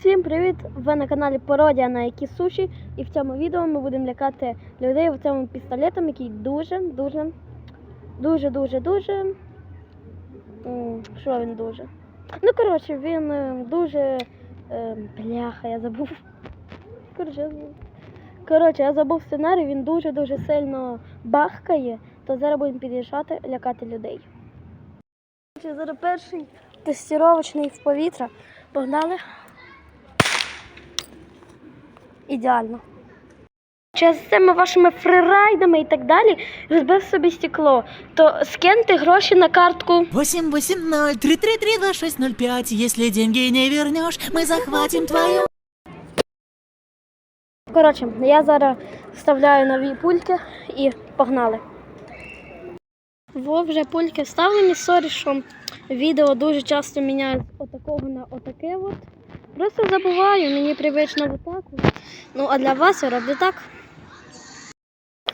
Всім привіт! Ви на каналі Пародія на які суші. І в цьому відео ми будемо лякати людей в цьому пістолетом, який дуже, дуже, дуже. Що він дуже? Ну, коротше, він е, дуже. е, Бляха, я забув. Коротше. Коротше, я забув сценарій, він дуже-дуже сильно бахкає, то зараз будемо під'їжджати, лякати людей. Зараз перший тестировочний в повітря. Погнали. Ідеально. Чи з цими вашими фрирайдами і так далі розбив собі стекло, то скиньте гроші на картку. 880-333-2605 Если деньги не вернешь, мы захватим твою Коротше, я зараз вставляю нові пульки і погнали. Во вже пульки вставлені, сорі, що відео дуже часто міняють отакого на отаке. От. Просто забуваю, мені привично отак. от. Ну, а для вас я роблю так.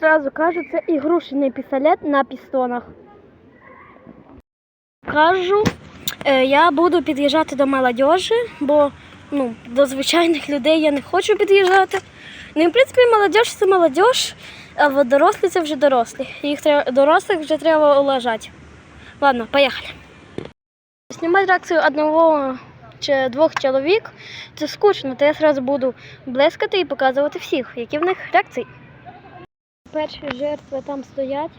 Зразу кажу, це ігрушний пістолет на пістонах. Кажу, е, я буду під'їжджати до молодежі, бо ну, до звичайних людей я не хочу під'їжджати. Ну, і, в принципі, молодь це молодь, а дорослі це вже дорослі. Їх треба, дорослих вже треба улажати. Ладно, поїхали. Знімати реакцію одного чи двох чоловік це скучно, то я одразу буду блискати і показувати всіх, які в них реакції. Перші жертви там стоять.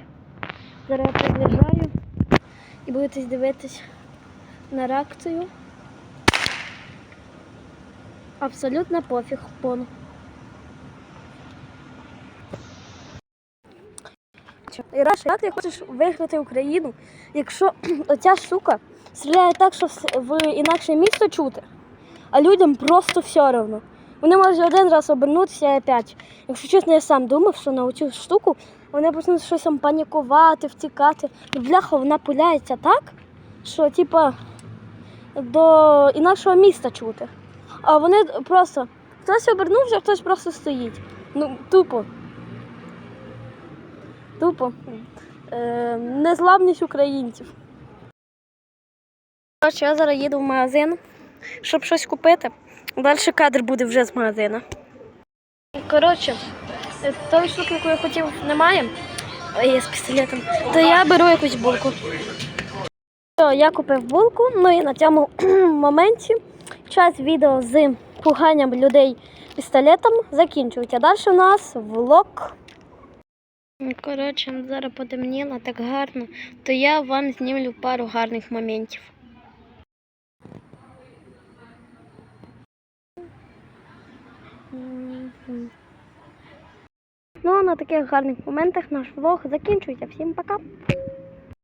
Зараз я приближаю і будете дивитись на реакцію. Абсолютно пофіг пону. І раз, як ти хочеш виграти Україну, якщо оця сука стріляє так, що в інакше місто чути, а людям просто все одно. Вони можуть один раз обернутися і опять. Якщо чесно, я сам думав, що на цю штуку вони почнуть щось там панікувати, втікати. Бляха, вона пуляється так, що типа до інакшого міста чути. А вони просто хтось обернувся, хтось просто стоїть. Ну, тупо. Тупо. Е, незламність українців. Я зараз їду в магазин, щоб щось купити. Далі кадр буде вже з магазину. Коротше, тої штуки, яку я хотів, немає. Я з пістолетом. То я беру якусь булку. Я купив булку, ну і на цьому моменті час відео з пуганням людей пістолетом закінчується. Далі у нас влог. Коротше, зараз потемніло так гарно, то я вам знімлю пару гарних моментів. Ну, а на таких гарних моментах наш влог закінчується. Всім пока!